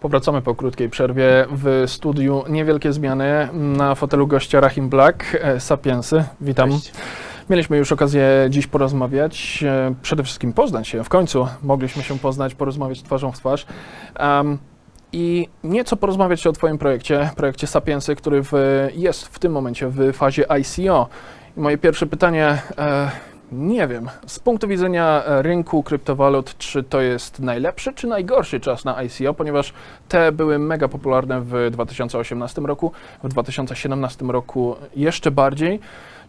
Powracamy po krótkiej przerwie. W studiu niewielkie zmiany. Na fotelu gościa Rahim Black, e, Sapiensy. Witam. Cześć. Mieliśmy już okazję dziś porozmawiać, e, przede wszystkim poznać się. W końcu mogliśmy się poznać, porozmawiać twarzą w twarz. Em, I nieco porozmawiać o Twoim projekcie, projekcie Sapiensy, który w, jest w tym momencie w fazie ICO. I moje pierwsze pytanie, e, nie wiem, z punktu widzenia e, rynku kryptowalut, czy to jest najlepszy czy najgorszy czas na ICO, ponieważ te były mega popularne w 2018 roku, w 2017 roku jeszcze bardziej.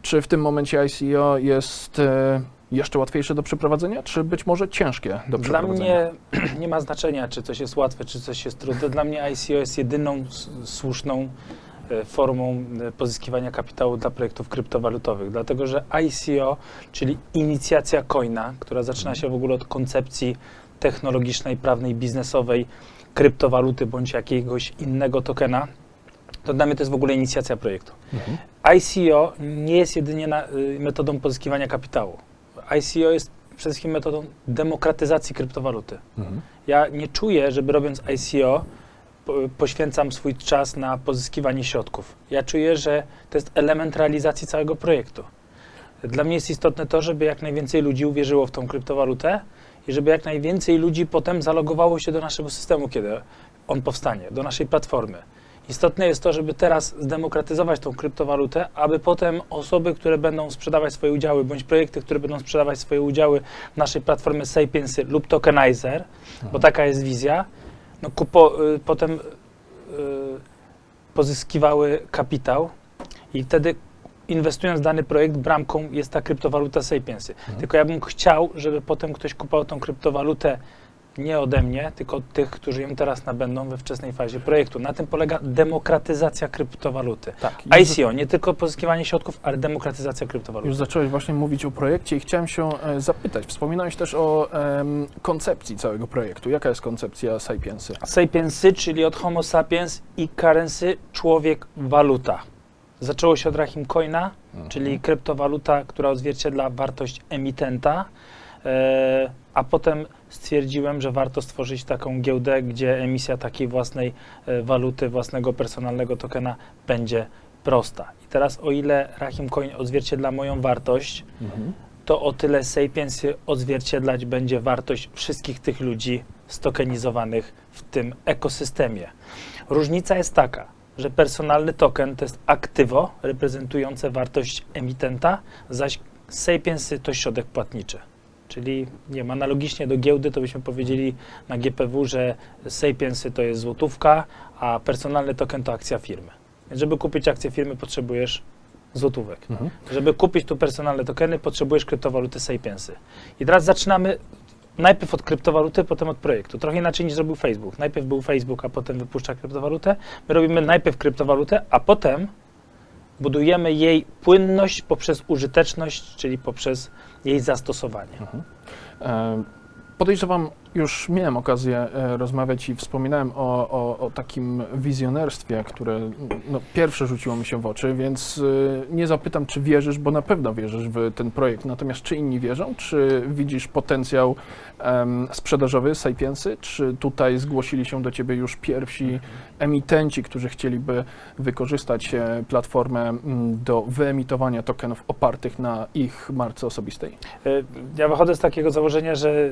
Czy w tym momencie ICO jest e, jeszcze łatwiejsze do przeprowadzenia, czy być może ciężkie do Dla przeprowadzenia? mnie nie ma znaczenia, czy coś jest łatwe, czy coś jest trudne. Dla mnie ICO jest jedyną słuszną formą e, pozyskiwania kapitału dla projektów kryptowalutowych, dlatego że ICO, czyli inicjacja coina, która zaczyna się w ogóle od koncepcji technologicznej, prawnej, biznesowej kryptowaluty bądź jakiegoś innego tokena, to dla mnie to jest w ogóle inicjacja projektu. Mhm. ICO nie jest jedynie na, y, metodą pozyskiwania kapitału. ICO jest przede wszystkim metodą demokratyzacji kryptowaluty. Mhm. Ja nie czuję, żeby robiąc ICO poświęcam swój czas na pozyskiwanie środków. Ja czuję, że to jest element realizacji całego projektu. Dla mnie jest istotne to, żeby jak najwięcej ludzi uwierzyło w tą kryptowalutę i żeby jak najwięcej ludzi potem zalogowało się do naszego systemu, kiedy on powstanie, do naszej platformy. Istotne jest to, żeby teraz zdemokratyzować tą kryptowalutę, aby potem osoby, które będą sprzedawać swoje udziały, bądź projekty, które będą sprzedawać swoje udziały w naszej platformie Sapiensy lub Tokenizer, bo taka jest wizja, no kupo, y, potem y, pozyskiwały kapitał i wtedy inwestując w dany projekt, bramką jest ta kryptowaluta Sapiensy. Tylko ja bym chciał, żeby potem ktoś kupował tą kryptowalutę nie ode mnie, tylko od tych, którzy ją teraz nabędą we wczesnej fazie projektu. Na tym polega demokratyzacja kryptowaluty. Tak. ICO, nie tylko pozyskiwanie środków, ale demokratyzacja kryptowaluty. już zacząłeś właśnie mówić o projekcie i chciałem się e, zapytać. Wspominałeś też o em, koncepcji całego projektu. Jaka jest koncepcja Sapiensy? Sapiensy, czyli od Homo sapiens i currency, człowiek, waluta. Zaczęło się od Rahim Coina, czyli kryptowaluta, która odzwierciedla wartość emitenta, e, a potem stwierdziłem, że warto stworzyć taką giełdę, gdzie emisja takiej własnej e, waluty, własnego personalnego tokena będzie prosta. I teraz o ile Rahim Coin odzwierciedla moją wartość, Mhm. to o tyle Sapiensy odzwierciedlać będzie wartość wszystkich tych ludzi stokenizowanych w tym ekosystemie. Różnica jest taka, że personalny token to jest aktywo reprezentujące wartość emitenta, zaś Sapiensy to środek płatniczy. Czyli nie wiem, analogicznie do giełdy, to byśmy powiedzieli na GPW, że Sapiensy to jest złotówka, a personalny token to akcja firmy. Więc żeby kupić akcję firmy, potrzebujesz złotówek. Mhm. Żeby kupić tu personalne tokeny, potrzebujesz kryptowaluty Sapiensy. I teraz zaczynamy najpierw od kryptowaluty, potem od projektu. Trochę inaczej niż zrobił Facebook. Najpierw był Facebook, a potem wypuszcza kryptowalutę. My robimy najpierw kryptowalutę, a potem budujemy jej płynność poprzez użyteczność, czyli poprzez jej zastosowanie. E, Podejrzewam, już miałem okazję e, rozmawiać i wspominałem o, o, o takim wizjonerstwie, które no, pierwsze rzuciło mi się w oczy, więc e, nie zapytam, czy wierzysz, bo na pewno wierzysz w ten projekt. Natomiast czy inni wierzą? Czy widzisz potencjał em, sprzedażowy Sapiensy? Czy tutaj zgłosili się do ciebie już pierwsi emitenci, którzy chcieliby wykorzystać e, platformę do wyemitowania tokenów opartych na ich marce osobistej? Ja wychodzę z takiego założenia, że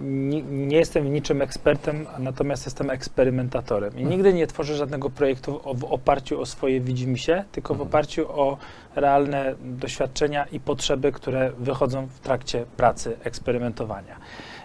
ni- nie jestem niczym ekspertem, natomiast jestem eksperymentatorem. I nigdy nie tworzę żadnego projektu w oparciu o swoje widzimisię, tylko w Mhm. oparciu o realne doświadczenia i potrzeby, które wychodzą w trakcie pracy eksperymentowania.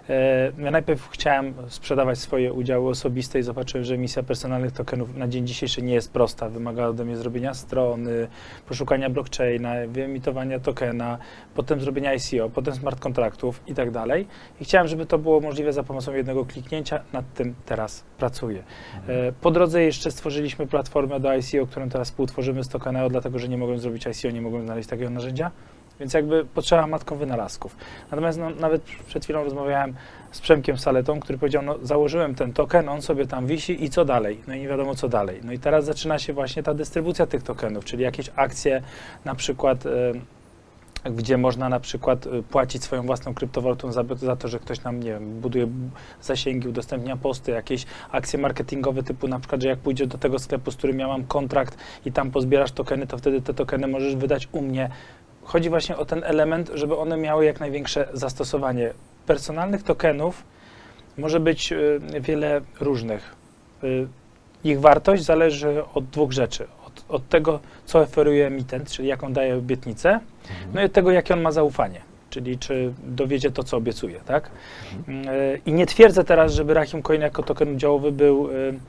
E, Ja najpierw chciałem sprzedawać swoje udziały osobiste i zobaczyłem, że emisja personalnych tokenów na dzień dzisiejszy nie jest prosta. Wymaga ode mnie zrobienia strony, poszukania blockchaina, wyemitowania tokena, potem zrobienia ICO, potem smart kontraktów i tak dalej. I chciałem, żeby to było możliwe za pomocą jednego kliknięcia. Nad tym teraz pracuję. E, Po drodze jeszcze stworzyliśmy platformę do ICO, którą teraz współtworzymy z Tokeneo, dlatego że nie mogłem zrobić ICO, nie mogłem znaleźć takiego narzędzia. Więc jakby potrzeba matką wynalazków. Natomiast no, nawet przed chwilą rozmawiałem z Przemkiem Saletą, który powiedział, no założyłem ten token, on sobie tam wisi i co dalej? No i nie wiadomo co dalej. No i teraz zaczyna się właśnie ta dystrybucja tych tokenów, czyli jakieś akcje, na przykład gdzie można na przykład y, płacić swoją własną kryptowalutą za, za to, że ktoś nam, nie wiem, buduje zasięgi, udostępnia posty, jakieś akcje marketingowe typu na przykład, że jak pójdziesz do tego sklepu, z którym ja mam kontrakt i tam pozbierasz tokeny, to wtedy te tokeny możesz wydać u mnie. Chodzi właśnie o ten element, żeby one miały jak największe zastosowanie. Personalnych tokenów może być y, wiele różnych. Y, ich wartość zależy od dwóch rzeczy. Od, tego, co oferuje emitent, czyli jaką daje obietnicę, no i od tego, jakie on ma zaufanie, czyli czy dowiedzie to, co obiecuje, tak? Y, I nie twierdzę teraz, żeby Rahim Coin jako token udziałowy był, y,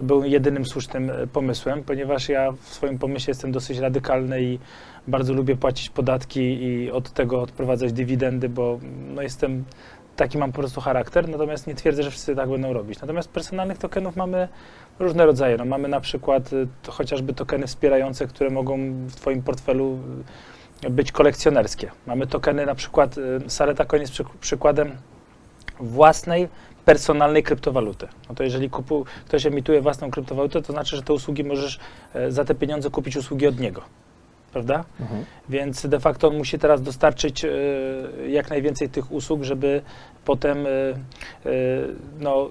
był jedynym słusznym y, pomysłem, ponieważ ja w swoim pomyśle jestem dosyć radykalny i bardzo lubię płacić podatki i od tego odprowadzać dywidendy, bo no, jestem taki mam po prostu charakter, natomiast nie twierdzę, że wszyscy tak będą robić. Natomiast personalnych tokenów mamy różne rodzaje. No, mamy na przykład y, to chociażby tokeny wspierające, które mogą w Twoim portfelu y, być kolekcjonerskie. Mamy tokeny na przykład, y, Saleta Coin jest przyk- przykładem własnej, personalnej kryptowaluty. No to jeżeli kupu, ktoś emituje własną kryptowalutę, to znaczy, że te usługi możesz za te pieniądze kupić usługi od niego. Prawda? Mhm. Więc de facto on musi teraz dostarczyć e, jak najwięcej tych usług, żeby potem e, e, no,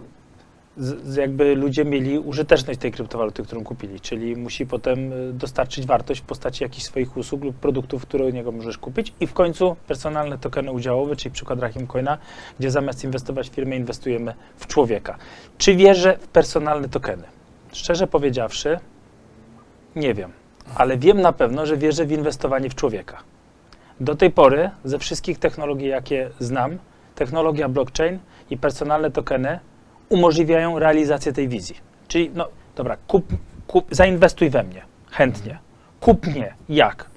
jakby ludzie mieli użyteczność tej kryptowaluty, którą kupili, czyli musi potem dostarczyć wartość w postaci jakichś swoich usług lub produktów, które u niego możesz kupić i w końcu personalne tokeny udziałowe, czyli przykład Rahim Coina, gdzie zamiast inwestować w firmę, inwestujemy w człowieka. Czy wierzę w personalne tokeny? Szczerze powiedziawszy, nie wiem, ale wiem na pewno, że wierzę w inwestowanie w człowieka. Do tej pory ze wszystkich technologii, jakie znam, technologia blockchain i personalne tokeny umożliwiają realizację tej wizji. Czyli, no dobra, kup, kup, zainwestuj we mnie, chętnie. Kup mnie, jak?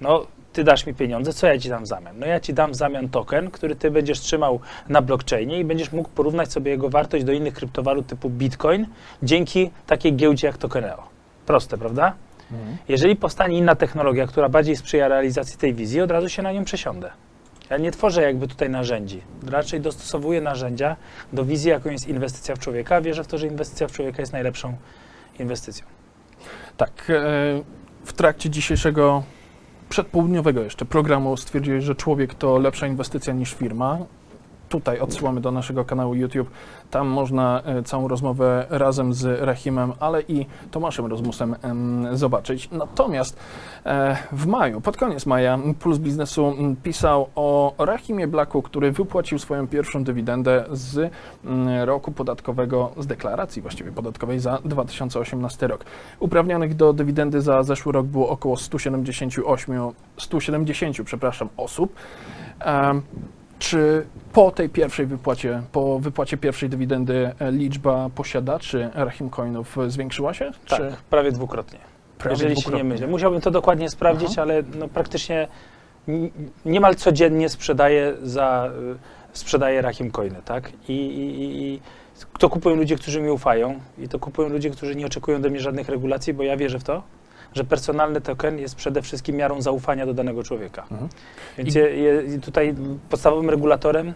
No, ty dasz mi pieniądze, co ja ci dam w zamian? No ja ci dam w zamian token, który ty będziesz trzymał na blockchainie i będziesz mógł porównać sobie jego wartość do innych kryptowalut typu Bitcoin dzięki takiej giełdzie jak Tokeneo. Proste, prawda? Mhm. Jeżeli powstanie inna technologia, która bardziej sprzyja realizacji tej wizji, od razu się na nią przesiądę. Ja nie tworzę jakby tutaj narzędzi. Raczej dostosowuję narzędzia do wizji, jaką jest inwestycja w człowieka. Wierzę w to, że inwestycja w człowieka jest najlepszą inwestycją. Tak, e, w trakcie dzisiejszego przedpołudniowego jeszcze programu stwierdziłeś, że człowiek to lepsza inwestycja niż firma. Tutaj odsyłamy do naszego kanału YouTube. Tam można e, całą rozmowę razem z Rahimem, ale i Tomaszem Rozmusem em, zobaczyć. Natomiast e, w maju, pod koniec maja, Puls Biznesu pisał o Rahimie Blacku, który wypłacił swoją pierwszą dywidendę z roku podatkowego, z deklaracji właściwie podatkowej za 2018 rok. Uprawnionych do dywidendy za zeszły rok było około 178, 170 przepraszam, osób. Em, czy po tej pierwszej wypłacie, po wypłacie pierwszej dywidendy e, liczba posiadaczy Rahim Coinów e, zwiększyła się? Tak, Czy prawie dwukrotnie. prawie jeżeli się nie dwukrotnie? mylę. Musiałbym to dokładnie sprawdzić, ale no praktycznie niemal codziennie sprzedaję za sprzedaję Rahim Coiny, tak? I, i, i, i to kupują ludzie, którzy mi ufają i to kupują ludzie, którzy nie oczekują ode mnie żadnych regulacji, bo ja wierzę w to, że personalny token jest przede wszystkim miarą zaufania do danego człowieka. Mhm. Więc I- je, je, tutaj podstawowym regulatorem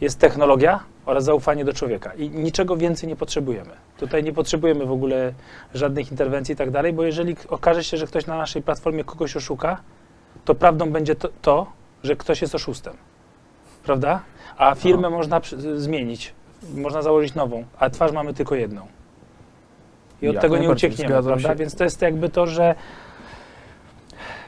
jest technologia oraz zaufanie do człowieka. I niczego więcej nie potrzebujemy. Tutaj nie potrzebujemy w ogóle żadnych interwencji i tak dalej, bo jeżeli okaże się, że ktoś na naszej platformie kogoś oszuka, to prawdą będzie to, to że ktoś jest oszustem. Prawda? A firmę można przy- zmienić. Można założyć nową, a twarz mamy tylko jedną. I od Jak tego nie najbardziej, uciekniemy, zgadzam prawda? się. Więc to jest jakby to, że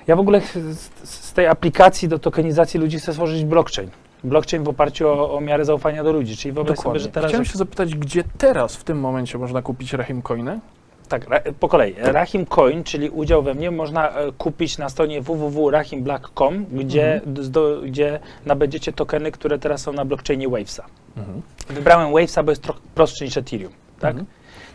ja w ogóle z, z tej aplikacji do tokenizacji ludzi chcę stworzyć blockchain. Blockchain w oparciu o, o miarę zaufania do ludzi. Czyli wyobraź sobie, Dokładnie. że teraz. Chciałem się zapytać, gdzie teraz w tym momencie można kupić Rahim Coiny? Tak, ra, po kolei. Rahim Coin, czyli udział we mnie, można e, kupić na stronie www.rahimblack.com, gdzie, Mhm. d- gdzie nabędziecie tokeny, które teraz są na blockchainie Wavesa. Mhm. Wybrałem Wavesa, bo jest trochę prostszy niż Ethereum. Tak?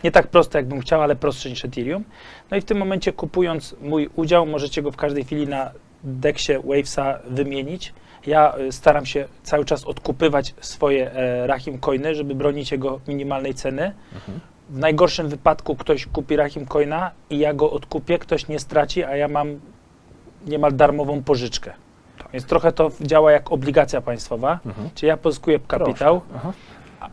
Nie tak proste, jakbym chciał, ale prostszy niż Ethereum. No i w tym momencie kupując mój udział, możecie go w każdej chwili na deksie Wavesa wymienić. Ja y, staram się cały czas odkupywać swoje e, Rahim Coiny, żeby bronić jego minimalnej ceny. Mhm. W najgorszym wypadku ktoś kupi Rahim Coina i ja go odkupię, ktoś nie straci, a ja mam niemal darmową pożyczkę. Więc trochę to działa jak obligacja państwowa, Mhm. czyli ja pozyskuję kapitał,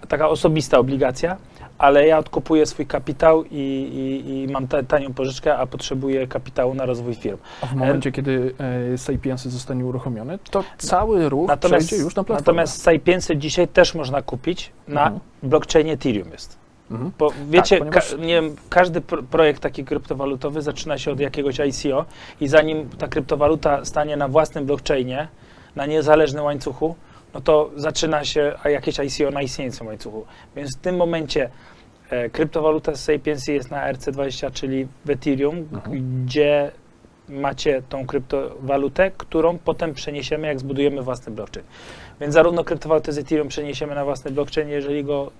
taka osobista obligacja, ale ja odkupuję swój kapitał i, i, i mam ta, tanią pożyczkę, a potrzebuję kapitału na rozwój firm. A w momencie, kiedy e, Sapiensy zostanie uruchomiony, to cały ruch Natomiast, przejdzie już na platformę. natomiast Sapiensy dzisiaj też można kupić na Mhm. blockchainie Ethereum jest. Mhm. Bo wiecie, ponieważ- ka, nie każdy pro, projekt taki kryptowalutowy zaczyna się od jakiegoś ICO i zanim ta kryptowaluta stanie na własnym blockchainie, na niezależnym łańcuchu, no to zaczyna się jakieś ICO na istniejącym łańcuchu. Więc w tym momencie e, kryptowaluta z Sapiensy jest na RC20, czyli w Ethereum, Mhm. gdzie macie tą kryptowalutę, którą potem przeniesiemy, jak zbudujemy własny blockchain. Więc zarówno kryptowalutę z Ethereum przeniesiemy na własny blockchain, jeżeli go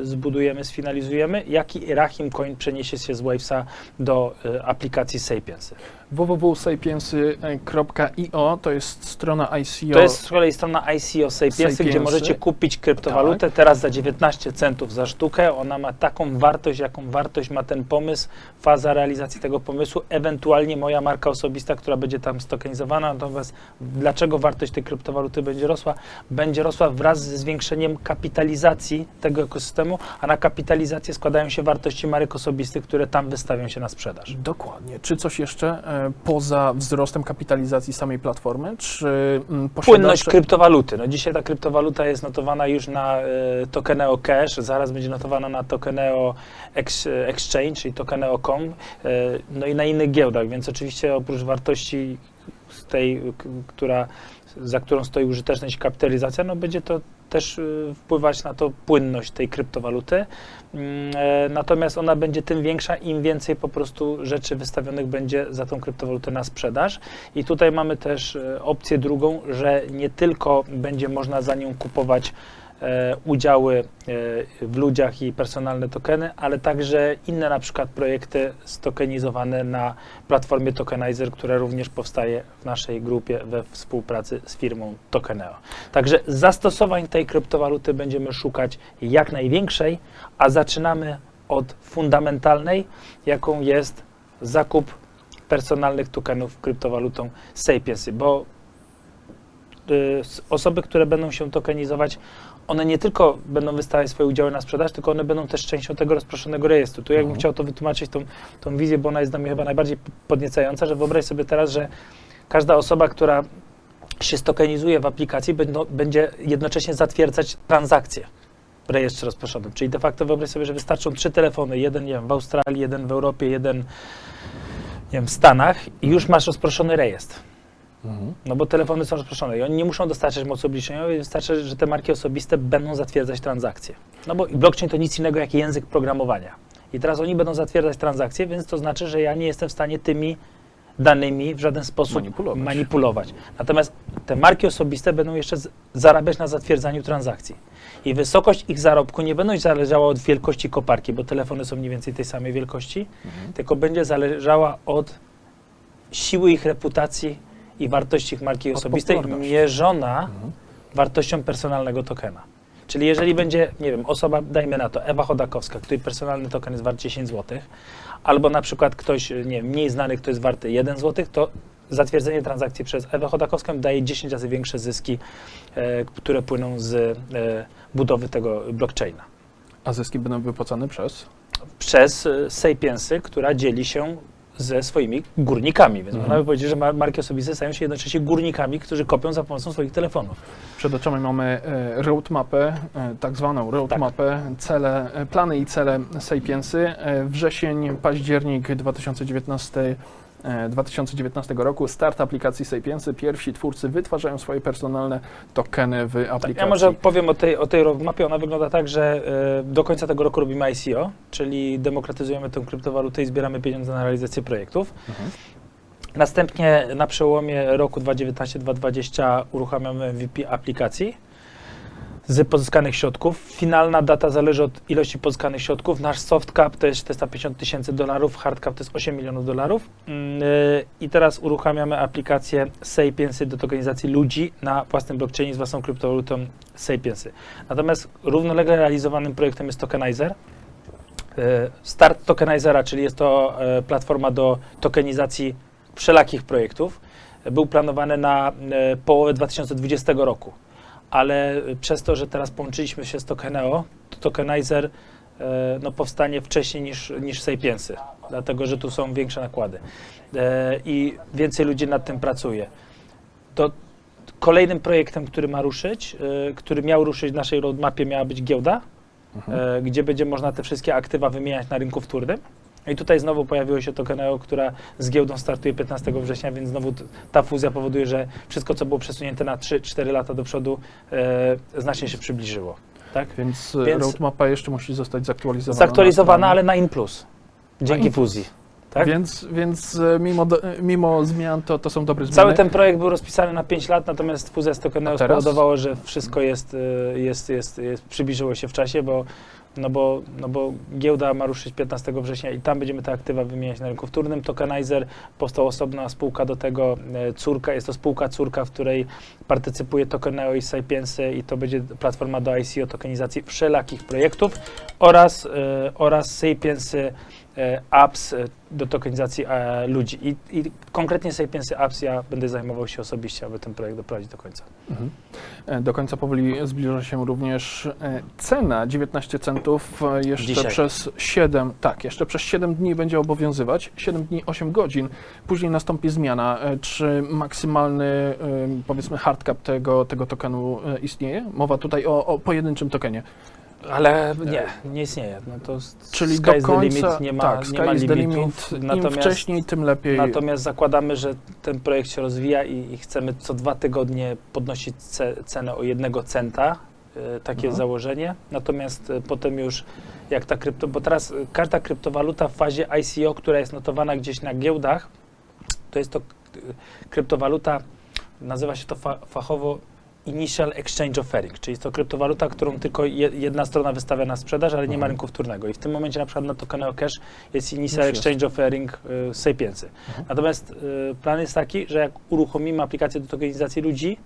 y, zbudujemy, sfinalizujemy, jak i Rahim Coin przeniesie się z Wavesa do y, aplikacji Sapiensy. www.sapiensy.io to jest strona ICO. To jest z kolei strona ICO Sapiensy, gdzie możecie kupić kryptowalutę teraz za 19 centów za sztukę. Ona ma taką wartość, jaką wartość ma ten pomysł, faza realizacji tego pomysłu, ewentualnie moja marka osobista, która będzie tam stokenizowana. Natomiast dlaczego wartość tej kryptowaluty będzie rosła? Będzie rosła wraz ze zwiększeniem kapitalizacji tego ekosystemu, a na kapitalizację składają się wartości marek osobistych, które tam wystawią się na sprzedaż. Dokładnie. Czy coś jeszcze e, poza wzrostem kapitalizacji samej platformy? Czy mm, Płynność posiadacze- kryptowaluty. No dzisiaj ta kryptowaluta jest notowana już na e, Tokeneo Cash, zaraz będzie notowana na Tokeneo Ex, Exchange, czyli Tokeneo.com, e, no i na innych giełdach, więc oczywiście oprócz wartości tej, która, za którą stoi użyteczność kapitalizacja, no będzie to też e, wpływać na to płynność tej kryptowaluty. Mm, e, Natomiast ona będzie tym większa, im więcej po prostu rzeczy wystawionych będzie za tą kryptowalutę na sprzedaż. I tutaj mamy też e, opcję drugą, że nie tylko będzie można za nią kupować udziały e, w ludziach i personalne tokeny, ale także inne na przykład projekty stokenizowane na platformie Tokenizer, która również powstaje w naszej grupie we współpracy z firmą Tokeneo. Także zastosowań tej kryptowaluty będziemy szukać jak największej, a zaczynamy od fundamentalnej, jaką jest zakup personalnych tokenów kryptowalutą Sapiensy, bo y, osoby, które będą się tokenizować, one nie tylko będą wystawiać swoje udziały na sprzedaż, tylko one będą też częścią tego rozproszonego rejestru. Tu jakbym Mhm. chciał to wytłumaczyć, tą, tą wizję, bo ona jest dla mnie chyba najbardziej podniecająca, że wyobraź sobie teraz, że każda osoba, która się stokenizuje w aplikacji, będą, będzie jednocześnie zatwierdzać transakcje w rejestrze rozproszonym. Czyli de facto wyobraź sobie, że wystarczą trzy telefony, jeden nie wiem, w Australii, jeden w Europie, jeden nie wiem, w Stanach i już masz rozproszony rejestr. Mhm. No bo telefony są rozproszone i oni nie muszą dostarczać mocy obliczeniowej, wystarczy, że te marki osobiste będą zatwierdzać transakcje. No bo blockchain to nic innego jak język programowania. I teraz oni będą zatwierdzać transakcje, więc to znaczy, że ja nie jestem w stanie tymi danymi w żaden sposób Manipulować. manipulować. Natomiast te marki osobiste będą jeszcze zarabiać na zatwierdzaniu transakcji. I wysokość ich zarobku nie będzie zależała od wielkości koparki, bo telefony są mniej więcej tej samej wielkości, Mhm. tylko będzie zależała od siły ich reputacji i wartości ich marki osobistej mierzona Mhm. wartością personalnego tokena. Czyli jeżeli będzie, nie wiem, osoba, dajmy na to, Ewa Chodakowska, której personalny token jest wart 10 zł, albo na przykład ktoś, nie wiem, mniej znany, kto jest warty 1 zł, to zatwierdzenie transakcji przez Ewę Chodakowską daje 10 razy większe zyski, e, które płyną z e, budowy tego blockchaina. A zyski będą wypłacane przez? Przez e, Sapiensy, która dzieli się ze swoimi górnikami, więc Mhm. można by powiedzieć, że mar- marki osobiste stają się jednocześnie górnikami, którzy kopią za pomocą swoich telefonów. Przed oczami mamy e, roadmapę, e, tak zwaną roadmapę, cele, e, plany i cele Sapiensy. Wrzesień, październik 2019, e, 2019 roku, start aplikacji Sapiensy. Pierwsi twórcy wytwarzają swoje personalne tokeny w aplikacji. Tak, Ja może powiem o tej, o tej roadmapie. Ona wygląda tak, że e, do końca tego roku robimy ICO, czyli demokratyzujemy tę kryptowalutę i zbieramy pieniądze na realizację projektów. Mhm. Następnie na przełomie roku 2019-2020 uruchamiamy MVP aplikacji z pozyskanych środków. Finalna data zależy od ilości pozyskanych środków. Nasz soft cap to jest 450 tysięcy dolarów, hard cap to jest 8 milionów dolarów. Mm, y, I teraz uruchamiamy aplikację Sapiensy do tokenizacji ludzi na własnym blockchainie z własną kryptowalutą Sapiensy. Natomiast równolegle realizowanym projektem jest Tokenizer. Y, Start Tokenizera, czyli jest to e, platforma do tokenizacji wszelakich projektów, był planowany na połowę 2020 roku. Ale przez to, że teraz połączyliśmy się z Tokeneo, to Tokenizer e, no, powstanie wcześniej niż, niż Sapiensy, dlatego że tu są większe nakłady e, i więcej ludzi nad tym pracuje. To kolejnym projektem, który ma ruszyć, e, który miał ruszyć w naszej roadmapie, miała być giełda, Mhm. gdzie będzie można te wszystkie aktywa wymieniać na rynku wtórnym. I tutaj znowu pojawiło się Tokeneo, która z giełdą startuje 15 września, więc znowu ta fuzja powoduje, że wszystko, co było przesunięte na 3-4 lata do przodu, e, znacznie się przybliżyło. Tak? Więc, Więc- Więc roadmapa jeszcze musi zostać zaktualizowana. Zaktualizowana, na ale na in plus. Dzięki in plus. fuzji. Tak? Więc, więc e, mimo, do, e, mimo zmian to, to są dobre zmiany. Cały ten projekt był rozpisany na 5 lat, natomiast fuzja z teraz? spowodowało, że wszystko jest, y, jest, jest, jest, przybliżyło się w czasie, bo, no bo, no bo giełda ma ruszyć 15 września i tam będziemy te aktywa wymieniać na rynku wtórnym. Tokenizer powstała osobna spółka do tego, e, córka, jest to spółka córka, w której partycypuje Tokeneo i Sapiensy i to będzie platforma do ICO tokenizacji wszelakich projektów oraz, e, oraz Sapiensy e, apps e, do tokenizacji e, ludzi. I, I konkretnie Sapiensy apps ja będę zajmował się osobiście, aby ten projekt doprowadzić do końca. Mhm. E, Do końca powoli zbliża się również e, cena 19 centów e, jeszcze Dzisiaj. przez 7, tak, jeszcze przez 7 dni będzie obowiązywać, 7 dni 8 godzin. Później nastąpi zmiana. E, Czy maksymalny e, powiedzmy hard cap tego, tego tokenu e, istnieje? Mowa tutaj o, o pojedynczym tokenie. Ale nie, nie istnieje. No to Czyli do końca limit, nie ma, tak, nie ma limitów. limit. Im Natomiast, wcześniej, tym lepiej. natomiast zakładamy, że ten projekt się rozwija i, i chcemy co dwa tygodnie podnosić ce, cenę o jednego centa. e, Takie jest założenie. Natomiast e, potem już jak ta krypto, bo teraz e, każda kryptowaluta w fazie ICO, która jest notowana gdzieś na giełdach, to jest to kryptowaluta, nazywa się to fa, fachowo Initial Exchange Offering, czyli jest to kryptowaluta, którą tylko je, jedna strona wystawia na sprzedaż, ale nie ma Mhm. rynku wtórnego. I w tym momencie na przykład na Tokeneo Cash jest Initial. Exchange Offering y, Sapiensy. Mhm. Natomiast y, plan jest taki, że jak uruchomimy aplikację do tokenizacji ludzi,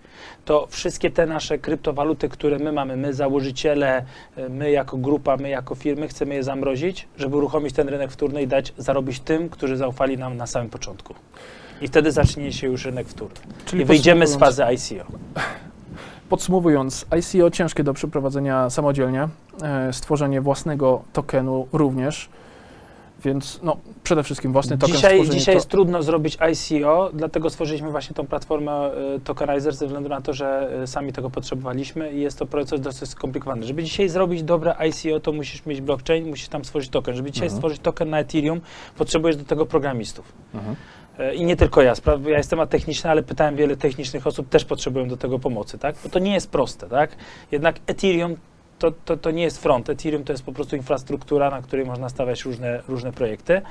to wszystkie te nasze kryptowaluty, które my mamy, my założyciele, y, my jako grupa, my jako firmy, chcemy je zamrozić, żeby uruchomić ten rynek wtórny i dać zarobić tym, którzy zaufali nam na samym początku. I wtedy zacznie się już rynek wtórny. Czyli I wyjdziemy z fazy ICO. Podsumowując, ICO ciężkie do przeprowadzenia samodzielnie, e, stworzenie własnego tokenu również, więc no, przede wszystkim własny token Dzisiaj, dzisiaj to, jest trudno zrobić ICO, dlatego stworzyliśmy właśnie tą platformę y, Tokenizer ze względu na to, że y, sami tego potrzebowaliśmy i jest to proces dosyć skomplikowany. Żeby dzisiaj zrobić dobre ICO, to musisz mieć blockchain, musisz tam stworzyć token. Żeby dzisiaj Mhm. stworzyć token na Ethereum, potrzebujesz do tego programistów. Mhm. E, I nie tylko ja, ja jestem techniczny, ale pytałem wiele technicznych osób, też potrzebują do tego pomocy, tak? Bo to nie jest proste, tak? Jednak Ethereum to, to, to nie jest front. Ethereum to jest po prostu infrastruktura, na której można stawiać różne, różne projekty.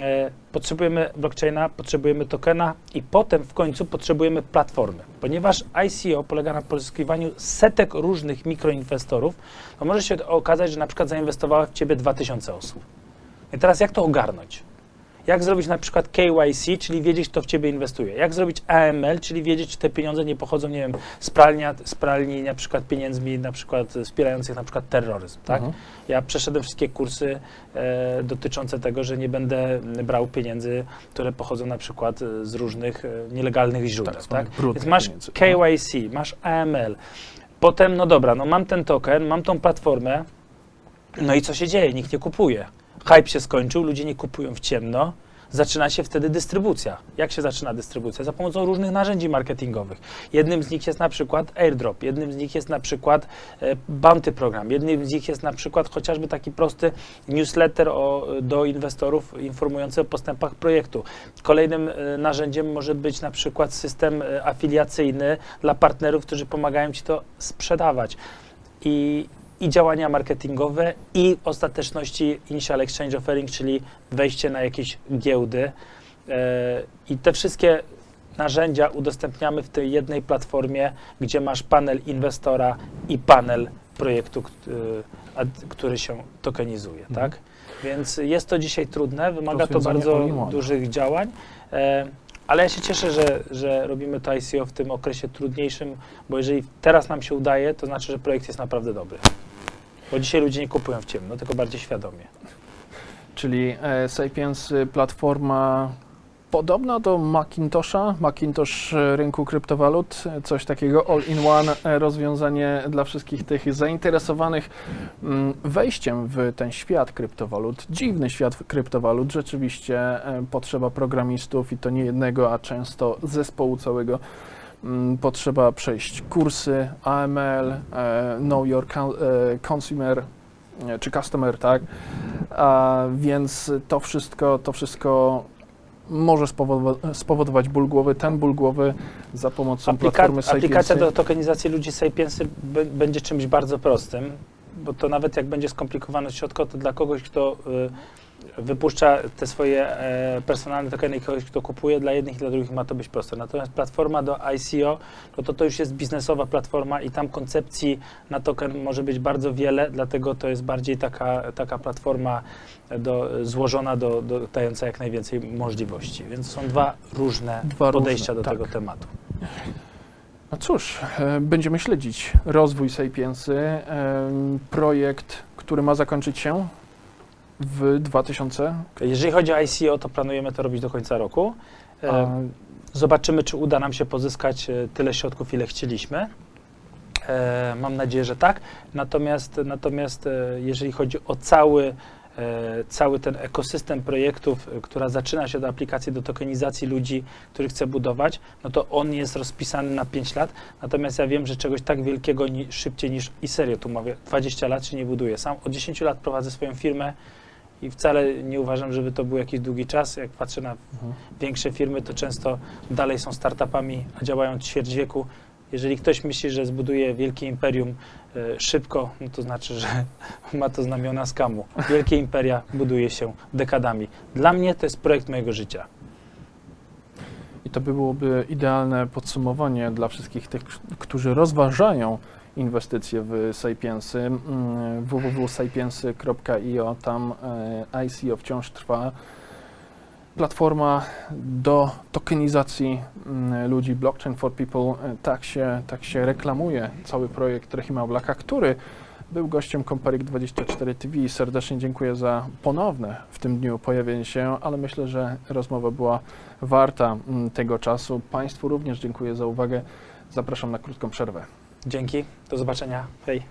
E, Potrzebujemy blockchaina, potrzebujemy tokena i potem w końcu potrzebujemy platformy. Ponieważ ICO polega na pozyskiwaniu setek różnych mikroinwestorów, to może się okazać, że na przykład zainwestowała w ciebie 2000 osób. I teraz jak to ogarnąć? Jak zrobić na przykład KYC, czyli wiedzieć, kto w ciebie inwestuje? Jak zrobić AML, czyli wiedzieć, czy te pieniądze nie pochodzą, nie wiem, z, pralnia, z pralni na przykład pieniędzmi na przykład wspierających na przykład terroryzm, tak? Mhm. Ja przeszedłem wszystkie kursy e, dotyczące tego, że nie będę brał pieniędzy, które pochodzą na przykład e, z różnych e, nielegalnych źródeł, tak? brudnych Więc masz pieniędzy. KYC, masz AML, potem, no dobra, no mam ten token, mam tą platformę, no i co się dzieje? Nikt nie kupuje. Hype się skończył, ludzie nie kupują w ciemno. Zaczyna się wtedy dystrybucja. Jak się zaczyna dystrybucja? Za pomocą różnych narzędzi marketingowych. Jednym z nich jest na przykład airdrop, jednym z nich jest na przykład e, bounty program, jednym z nich jest na przykład chociażby taki prosty newsletter o, do inwestorów informujący o postępach projektu. Kolejnym e, narzędziem może być na przykład system e, afiliacyjny dla partnerów, którzy pomagają ci to sprzedawać. I, i działania marketingowe i w ostateczności initial exchange offering, czyli wejście na jakieś giełdy. E, I te wszystkie narzędzia udostępniamy w tej jednej platformie, gdzie masz panel inwestora i panel projektu, kt- a- który się tokenizuje, Mhm. tak? Więc jest to dzisiaj trudne, wymaga to Rozwiązanie bardzo dużych działań. E, ale ja się cieszę, że, że robimy to ICO w tym okresie trudniejszym, bo jeżeli teraz nam się udaje, to znaczy, że projekt jest naprawdę dobry. Bo dzisiaj ludzie nie kupują w ciemno, tylko bardziej świadomie. Czyli e, Sapiens, y, platforma Podobno do Macintosha, Macintosh e, rynku kryptowalut, coś takiego all-in-one e, rozwiązanie dla wszystkich tych zainteresowanych mm, wejściem w ten świat kryptowalut, dziwny świat kryptowalut. Rzeczywiście e, potrzeba programistów i to nie jednego, a często zespołu całego. Mm, Potrzeba przejść kursy AML, e, Know Your e, Consumer e, czy Customer, tak? A, więc to wszystko, to wszystko może spowodowa- spowodować ból głowy. Ten ból głowy za pomocą platformy Aplika- aplikacja Sapiensy. do tokenizacji ludzi Sapiensy będzie czymś bardzo prostym, bo to nawet jak będzie skomplikowane środko, to dla kogoś, kto y, wypuszcza te swoje e, personalne tokeny i kogoś, kto kupuje, dla jednych i dla drugich ma to być proste. Natomiast platforma do ICO, no to to już jest biznesowa platforma i tam koncepcji na token może być bardzo wiele, dlatego to jest bardziej taka, taka platforma do, złożona, do, do, dająca jak najwięcej możliwości. Więc są dwa różne Dwa podejścia różne, do tak. tego tematu. No cóż, e, będziemy śledzić rozwój Sapiensy. e, Projekt, który ma zakończyć się w 2000. Jeżeli chodzi o ICO, to planujemy to robić do końca roku. E, Zobaczymy, czy uda nam się pozyskać tyle środków, ile chcieliśmy. Mam nadzieję, że tak. Natomiast, natomiast jeżeli chodzi o cały, cały ten ekosystem projektów, e, która zaczyna się od aplikacji do tokenizacji ludzi, który chce budować, no to on jest rozpisany na 5 lat. Natomiast ja wiem, że czegoś tak wielkiego ni- szybciej niż i serio, tu mówię, 20 lat się nie buduje. Sam od 10 lat prowadzę swoją firmę i wcale nie uważam, żeby to był jakiś długi czas. Jak patrzę na mhm. większe firmy to często dalej są startupami, a działają ćwierć wieku. Jeżeli ktoś myśli, że zbuduje wielkie imperium e, szybko, no to znaczy, że ma to znamiona skamu. Wielkie imperia buduje się dekadami. Dla mnie to jest projekt mojego życia. I to byłoby idealne podsumowanie dla wszystkich tych, którzy rozważają inwestycje w Sapiensy. Mm, www.sapiensy.io, tam e, ICO wciąż trwa. Platforma do tokenizacji mm, ludzi, Blockchain for People, e, tak się, tak się reklamuje cały projekt Rahima Blaka, który był gościem Comparik24 TV. Serdecznie dziękuję za ponowne w tym dniu pojawienie się, ale myślę, że rozmowa była warta mm, tego czasu. Państwu również dziękuję za uwagę. Zapraszam na krótką przerwę. Dzięki, do zobaczenia. Hej.